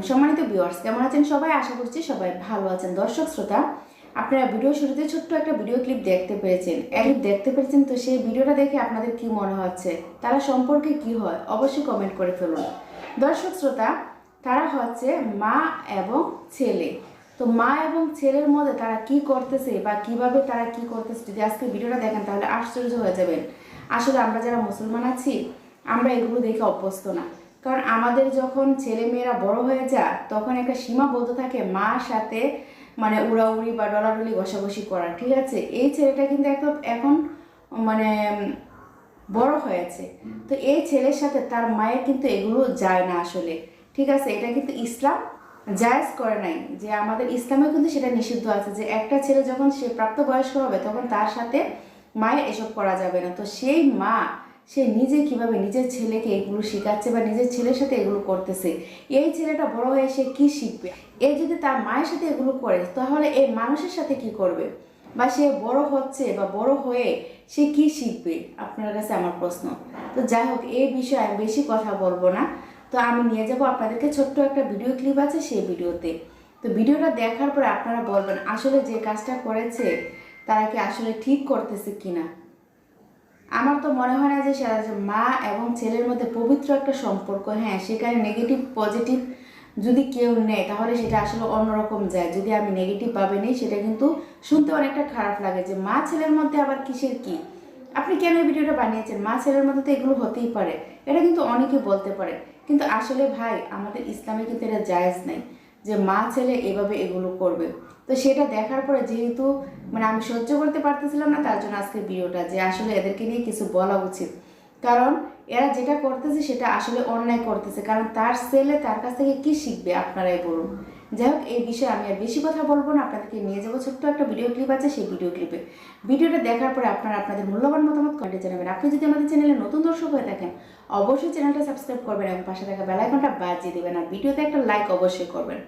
আলাইকুম সম্মানিত ভিউয়ার্স কেমন আছেন সবাই? আশা করছি সবাই ভালো আছেন। দর্শক, শ্রোতা, আপনারা ভিডিও শুরুতে ছোট্ট একটা ভিডিও ক্লিপ দেখতে পেয়েছেন। ক্লিপ দেখতে পেরেছেন তো সেই ভিডিওটা দেখে আপনাদের কি মনে হচ্ছে? তারা সম্পর্কে কি হয়? অবশ্যই কমেন্ট করে ফেলুন। দর্শক, শ্রোতা, তারা হচ্ছে মা এবং ছেলে। তো মা এবং ছেলের মধ্যে তারা কি করতেছে বা কীভাবে তারা কি করতেছে, যদি আজকে ভিডিওটা দেখেন তাহলে আশ্চর্য হয়ে যাবেন। আসলে আমরা যারা মুসলমান আছি, আমরা এগুলো দেখে অভ্যস্ত না। কারণ আমাদের যখন ছেলে মেয়েরা বড় হয়ে যায়, তখন একটা সীমাবদ্ধ থাকে মার সাথে মানে উড়াউড়ি বা ডলাডলি ঘষাঘষি করা, ঠিক আছে? এই ছেলেটা কিন্তু একদম এখন মানে বড় হয়েছে। তো এই ছেলের সাথে তার মায়ের কিন্তু এগুলো যায় না আসলে, ঠিক আছে? এটা কিন্তু ইসলাম জায়েজ করে নাই যে আমাদের ইসলামে কিন্তু সেটা নিষিদ্ধ আছে যে একটা ছেলে যখন সে প্রাপ্তবয়স্ক হবে, তখন তার সাথে মায়ের এসব করা যাবে না। তো সেই মা সে নিজে কীভাবে নিজের ছেলেকে এগুলো শেখাচ্ছে বা নিজের ছেলের সাথে এগুলো করতেছে? এই ছেলেটা বড় হয়ে সে কি শিখবে? এ যদি তার মায়ের সাথে এগুলো করে, তাহলে এই মানুষের সাথে কি করবে? বা সে বড় হচ্ছে বা বড় হয়ে সে কি শিখবে? আপনার কাছে আমার প্রশ্ন। তো যাই হোক এই বিষয়ে আমি বেশি কথা বলব না। তো আমি নিয়ে যাব আপনাদেরকে ছোট্ট একটা ভিডিও ক্লিপ আছে সেই ভিডিওতে। তো ভিডিওটা দেখার পরে আপনারা বলবেন, আসলে যে কাজটা করেছে, তারা কি আসলে ঠিক করতেছে কিনা? আমার তো মনে হয় না যে মা এবং ছেলের মধ্যে পবিত্র একটা সম্পর্ক। হ্যাঁ সেখানে নেগেটিভ পজিটিভ যদি কেউ নেয়, তাহলে সেটা আসলে অন্যরকম যায়। যদি আমি নেগেটিভ ভাবে নিই, সেটা কিন্তু শুনতে অনেকটা খারাপ লাগে যে মা ছেলের মধ্যে আবার কিসের কি? আপনি কেন এই ভিডিওটা বানিয়েছেন? মা ছেলের মধ্যে তো এগুলো হতেই পারে। এটা কিন্তু অনেকে বলতে পারে। কিন্তু আসলে ভাই, আমাদের ইসলামে কিন্তু এটা জায়েজ নেই। যে মা ছেলে এভাবে এগুলো করবে। তো সেটা দেখার পরে যেহেতু মানে আমি সহ্য করতে পারতেছিলাম না, তার জন্য আজকের ভিডিওটা যে আসলে এদেরকে নিয়ে কিছু বলা উচিত। কারণ এরা যেটা করতেছে সেটা আসলে অন্যায় করতেছে। কারণ তার ছেলে তার কাছ থেকে কি শিখবে? আপনারাই বলুন। যাই হোক, এই বিষয়ে আমি আর বেশি কথা বলব না। আপনাদেরকে নিয়ে যাব ছোট্ট একটা ভিডিও ক্লিপ আছে, সেই ভিডিও ক্লিপে ভিডিওটা দেখার পরে আপনারা আপনাদের মূল্যবান মতামত কমেন্টে জানাবেন। আপনি যদি আমাদের চ্যানেলে নতুন দর্শক হয়ে থাকেন, অবশ্যই চ্যানেলটা সাবস্ক্রাইব করবেন এবং পাশে থাকা বেল আইকনটা বাজিয়ে দেবেন। আর ভিডিওতে একটা লাইক অবশ্যই করবেন।